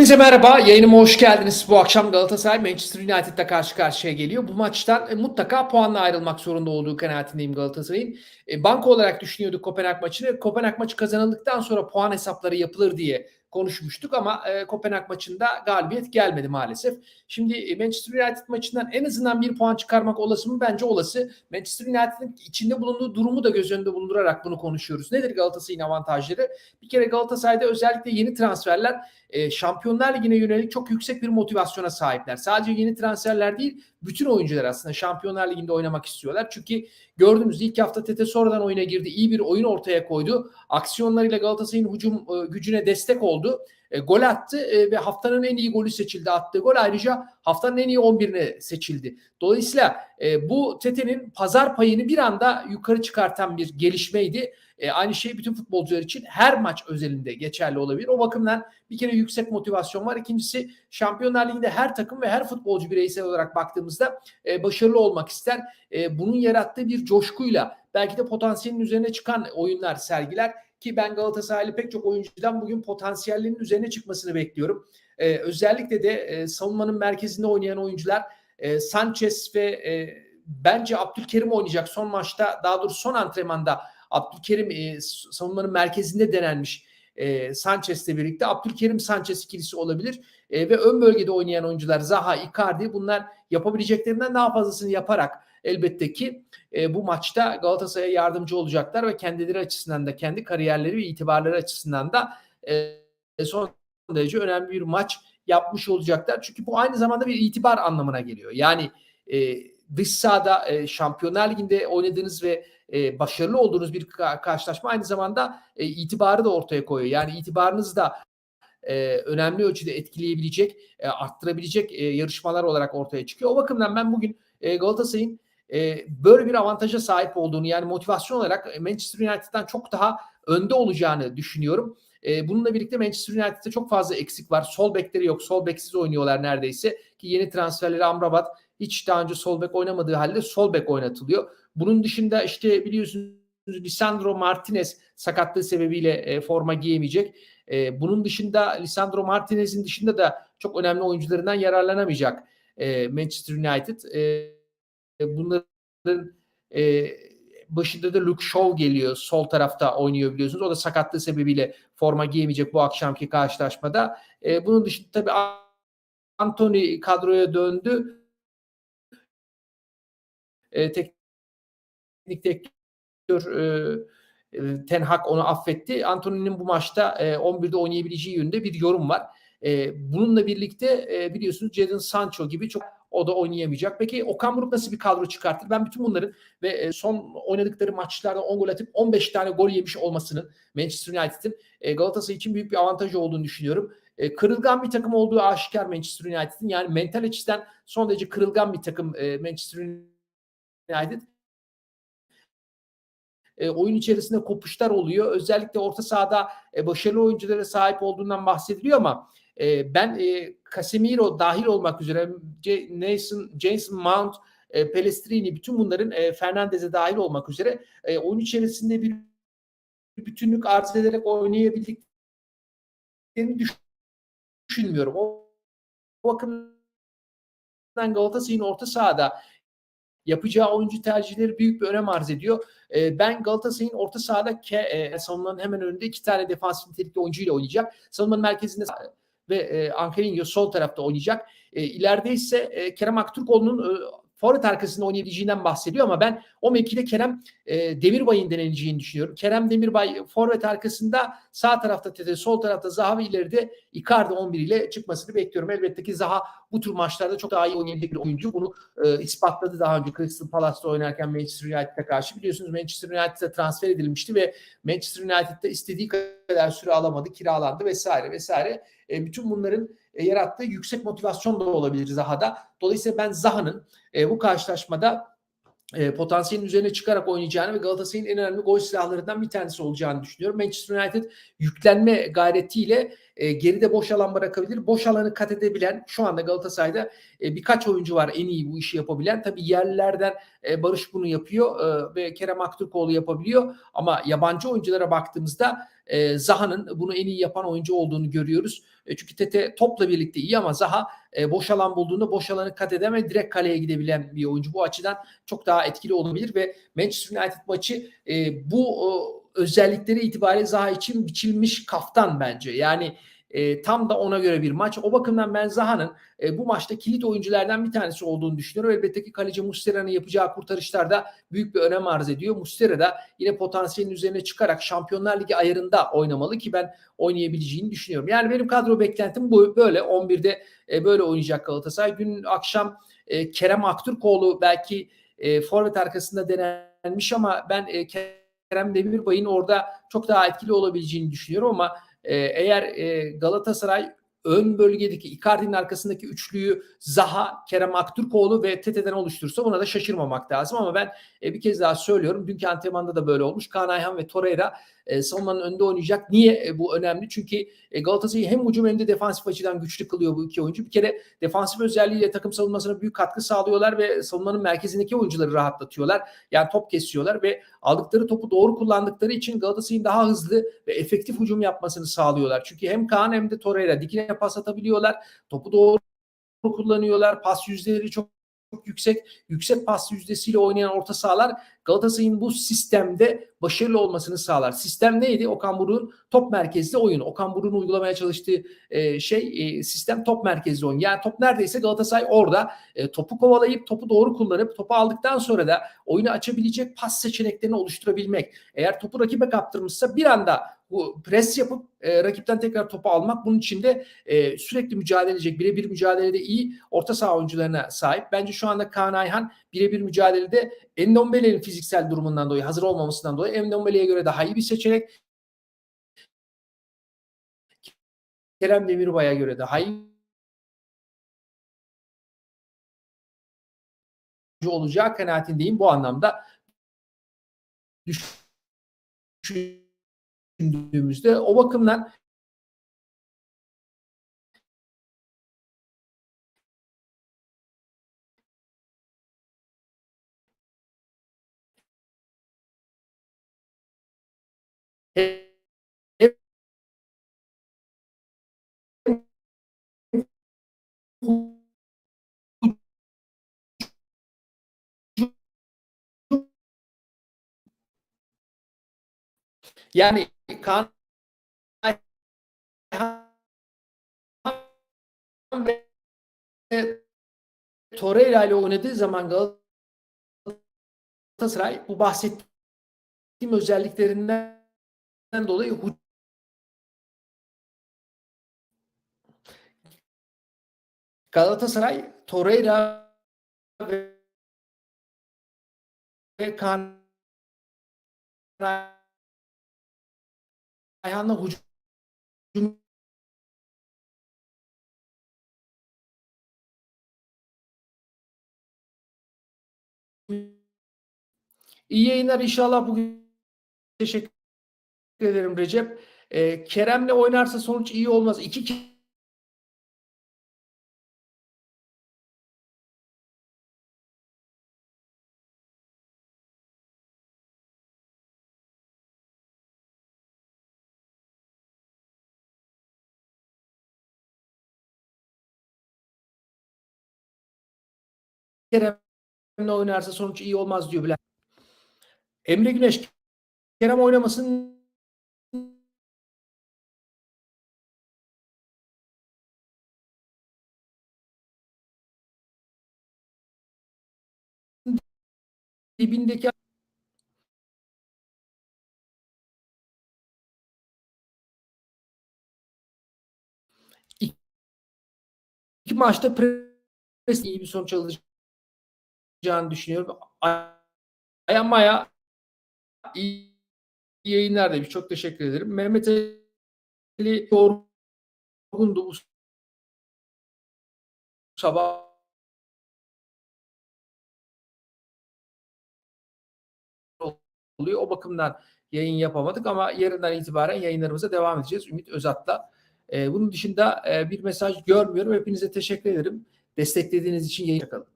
Hepinize merhaba. Yayınıma hoş geldiniz. Bu akşam Galatasaray Manchester United'la karşı karşıya geliyor. Bu maçtan e, mutlaka puanla ayrılmak zorunda olduğu kanaatindeyim Galatasaray'ın. E, banka olarak düşünüyorduk Kopenhag maçını. Kopenhag maçı kazanıldıktan sonra puan hesapları yapılır diye konuşmuştuk ama e, Kopenhag maçında galibiyet gelmedi maalesef. Şimdi e, Manchester United maçından en azından bir puan çıkarmak olası mı? Bence olası. Manchester United'ın içinde bulunduğu durumu da göz önünde bulundurarak bunu konuşuyoruz. Nedir Galatasaray'ın avantajları? Bir kere Galatasaray'da özellikle yeni transferler e, Şampiyonlar Ligi'ne yönelik çok yüksek bir motivasyona sahipler. Sadece yeni transferler değil, bütün oyuncular aslında Şampiyonlar Ligi'nde oynamak istiyorlar. Çünkü gördüğünüz ilk hafta Tete sonradan oyuna girdi. iyi bir oyun ortaya koydu. Aksiyonlarıyla Galatasaray'ın hücum e, gücüne destek oldu. E, gol attı e, ve haftanın en iyi golü seçildi. Attığı gol ayrıca haftanın en iyi 11'ine seçildi. Dolayısıyla e, bu Tete'nin pazar payını bir anda yukarı çıkartan bir gelişmeydi. E, aynı şey bütün futbolcular için her maç özelinde geçerli olabilir. O bakımdan bir kere yüksek motivasyon var. İkincisi Şampiyonlar Ligi'nde her takım ve her futbolcu bireysel olarak baktığımızda e, başarılı olmak ister. E, bunun yarattığı bir coşkuyla belki de potansiyelin üzerine çıkan oyunlar sergiler ki ben Galatasaraylı pek çok oyuncudan bugün potansiyellerinin üzerine çıkmasını bekliyorum. E, özellikle de e, savunmanın merkezinde oynayan oyuncular e, Sanchez ve e, bence Abdülkerim oynayacak son maçta daha doğrusu son antrenmanda Abdülkerim e, savunmanın merkezinde denenmiş e, Sanchez'le birlikte Abdülkerim Sanchez ikilisi olabilir. E, ve ön bölgede oynayan oyuncular Zaha, Icardi bunlar yapabileceklerinden daha fazlasını yaparak elbette ki e, bu maçta Galatasaray'a yardımcı olacaklar ve kendileri açısından da kendi kariyerleri ve itibarları açısından da e, son derece önemli bir maç yapmış olacaklar. Çünkü bu aynı zamanda bir itibar anlamına geliyor. Yani e, dış sahada e, Şampiyonlar Ligi'nde oynadığınız ve e, başarılı olduğunuz bir karşılaşma aynı zamanda e, itibarı da ortaya koyuyor. Yani itibarınız da e, önemli ölçüde etkileyebilecek, e, arttırabilecek e, yarışmalar olarak ortaya çıkıyor. O bakımdan ben bugün e, Galatasaray'ın e, böyle bir avantaja sahip olduğunu yani motivasyon olarak Manchester United'dan çok daha önde olacağını düşünüyorum. E, bununla birlikte Manchester United'de çok fazla eksik var. Sol bekleri yok. Sol beksiz oynuyorlar neredeyse. Ki yeni transferleri Amrabat hiç daha önce sol bek oynamadığı halde sol bek oynatılıyor. Bunun dışında işte biliyorsunuz Lisandro Martinez sakatlığı sebebiyle e, forma giyemeyecek. E, bunun dışında Lisandro Martinez'in dışında da çok önemli oyuncularından yararlanamayacak e, Manchester United. E, bunların e, başında da Luke Shaw geliyor. Sol tarafta oynuyor biliyorsunuz. O da sakatlığı sebebiyle forma giyemeyecek bu akşamki karşılaşmada. E, bunun dışında tabii Anthony kadroya döndü. E, teknik direktör e, Ten Hag onu affetti. Anthony'nin bu maçta e, 11'de oynayabileceği yönünde bir yorum var. E, bununla birlikte e, biliyorsunuz Jadon Sancho gibi çok o da oynayamayacak. Peki Okan Buruk nasıl bir kadro çıkartır? Ben bütün bunların ve son oynadıkları maçlarda 10 gol atıp 15 tane gol yemiş olmasının Manchester United'in Galatasaray için büyük bir avantajı olduğunu düşünüyorum. Kırılgan bir takım olduğu aşikar Manchester United'in. Yani mental açıdan son derece kırılgan bir takım Manchester United e, oyun içerisinde kopuşlar oluyor. Özellikle orta sahada e, başarılı oyunculara sahip olduğundan bahsediliyor ama e, ben e, Casemiro dahil olmak üzere C- Nathan, James Mount, e, Pelestrini bütün bunların e, Fernandez'e dahil olmak üzere e, oyun içerisinde bir bütünlük arz ederek oynayabildiklerini düşünmüyorum. O, o bakımdan Galatasaray'ın orta sahada yapacağı oyuncu tercihleri büyük bir önem arz ediyor. E, ben Galatasaray'ın orta sahada ke, e, savunmanın hemen önünde iki tane defansif nitelikli oyuncuyla oynayacak. Savunmanın merkezinde ve e, Ankelinho sol tarafta oynayacak. E, ileride ise e, Kerem Aktürkoğlu'nun e, forvet arkasında oynayabileceğinden bahsediyor ama ben o mevkide Kerem e, Demirbay'ın deneneceğini düşünüyorum. Kerem Demirbay forvet arkasında sağ tarafta Tete, sol tarafta Zaha ve ileride Icardi 11 ile çıkmasını bekliyorum. Elbette ki Zaha bu tür maçlarda çok daha iyi oynayabilecek bir oyuncu. Bunu e, ispatladı daha önce Crystal Palace'da oynarken Manchester United'a karşı. Biliyorsunuz Manchester United'a transfer edilmişti ve Manchester United'da istediği kadar süre alamadı, kiralandı vesaire vesaire. E, bütün bunların e, yarattığı yüksek motivasyon da olabilir Zaha'da. Dolayısıyla ben Zaha'nın e, bu karşılaşmada e, potansiyelin üzerine çıkarak oynayacağını ve Galatasaray'ın en önemli gol silahlarından bir tanesi olacağını düşünüyorum. Manchester United yüklenme gayretiyle e, geride boş alan bırakabilir. Boş alanı kat edebilen şu anda Galatasaray'da e, birkaç oyuncu var en iyi bu işi yapabilen. Tabii yerlilerden e, Barış bunu yapıyor e, ve Kerem Aktürkoğlu yapabiliyor. Ama yabancı oyunculara baktığımızda e, Zaha'nın bunu en iyi yapan oyuncu olduğunu görüyoruz. E, çünkü Tete topla birlikte iyi ama Zaha e, boş alan bulduğunda boş alanı kat edeme direkt kaleye gidebilen bir oyuncu. Bu açıdan çok daha etkili olabilir ve Manchester United maçı e, bu o, özellikleri itibariyle Zaha için biçilmiş kaftan bence. Yani e, tam da ona göre bir maç. O bakımdan ben Zaha'nın e, bu maçta kilit oyunculardan bir tanesi olduğunu düşünüyorum. Elbette ki kaleci Muslera'nın yapacağı kurtarışlarda büyük bir önem arz ediyor. Muslera da yine potansiyelin üzerine çıkarak Şampiyonlar Ligi ayarında oynamalı ki ben oynayabileceğini düşünüyorum. Yani benim kadro beklentim bu böyle 11'de e, böyle oynayacak Galatasaray. Gün akşam e, Kerem Aktürkoğlu belki e, forvet arkasında denenmiş ama ben e, Kerem Demirbay'ın orada çok daha etkili olabileceğini düşünüyorum ama eğer Galatasaray ön bölgedeki Icardi'nin arkasındaki üçlüyü Zaha, Kerem Aktürkoğlu ve Tete'den oluşturursa buna da şaşırmamak lazım ama ben e, bir kez daha söylüyorum. Dünkü antrenmanda da böyle olmuş. Kaan Ayhan ve Torreira e, savunmanın önünde oynayacak. Niye e, bu önemli? Çünkü e, Galatasaray'ı hem hücum hem de defansif açıdan güçlü kılıyor bu iki oyuncu. Bir kere defansif özelliğiyle takım savunmasına büyük katkı sağlıyorlar ve savunmanın merkezindeki oyuncuları rahatlatıyorlar. Yani top kesiyorlar ve aldıkları topu doğru kullandıkları için Galatasaray'ın daha hızlı ve efektif hücum yapmasını sağlıyorlar. Çünkü hem Kaan hem de Torreira dikine pas atabiliyorlar. Topu doğru kullanıyorlar. Pas yüzdeleri çok çok yüksek, yüksek pas yüzdesiyle oynayan orta sahalar Galatasaray'ın bu sistemde başarılı olmasını sağlar. Sistem neydi? Okan Buruk'un top merkezli oyun. Okan Buruk'un uygulamaya çalıştığı e, şey e, sistem top merkezli oyun. Yani top neredeyse Galatasaray orada e, topu kovalayıp topu doğru kullanıp topu aldıktan sonra da oyunu açabilecek pas seçeneklerini oluşturabilmek. Eğer topu rakibe kaptırmışsa bir anda bu pres yapıp e, rakipten tekrar topu almak bunun için de e, sürekli mücadele edecek birebir mücadelede iyi orta saha oyuncularına sahip. Bence şu anda Kaan Ayhan birebir mücadelede Endombele'nin fiziksel durumundan dolayı hazır olmamasından dolayı Endombele'ye göre daha iyi bir seçenek. Kerem Demirbay'a göre daha iyi olacağı kanaatindeyim. Bu anlamda düşündüğümüzde o bakımdan yani Kaan ve Torreira ile oynadığı zaman Galatasaray bu bahsettiğim özelliklerinden dolayı Galatasaray Torreira ve, Kaan Ayhan'la hücum İyi yayınlar inşallah bugün teşekkür ederim Recep. Ee, Kerem'le oynarsa sonuç iyi olmaz. İki Kerem'le oynarsa sonuç iyi olmaz diyor Bülent. Emre Güneş Kerem oynamasın dibindeki iki maçta pres iyi bir sonuç alacağını düşünüyorum. Aya Maya iyi yayınlar demiş. Çok teşekkür ederim. Mehmet Ali yorgundu bu sabah oluyor. O bakımdan yayın yapamadık ama yarından itibaren yayınlarımıza devam edeceğiz. Ümit Özat'la E, bunun dışında e, bir mesaj görmüyorum. Hepinize teşekkür ederim. Desteklediğiniz için yayın kalın.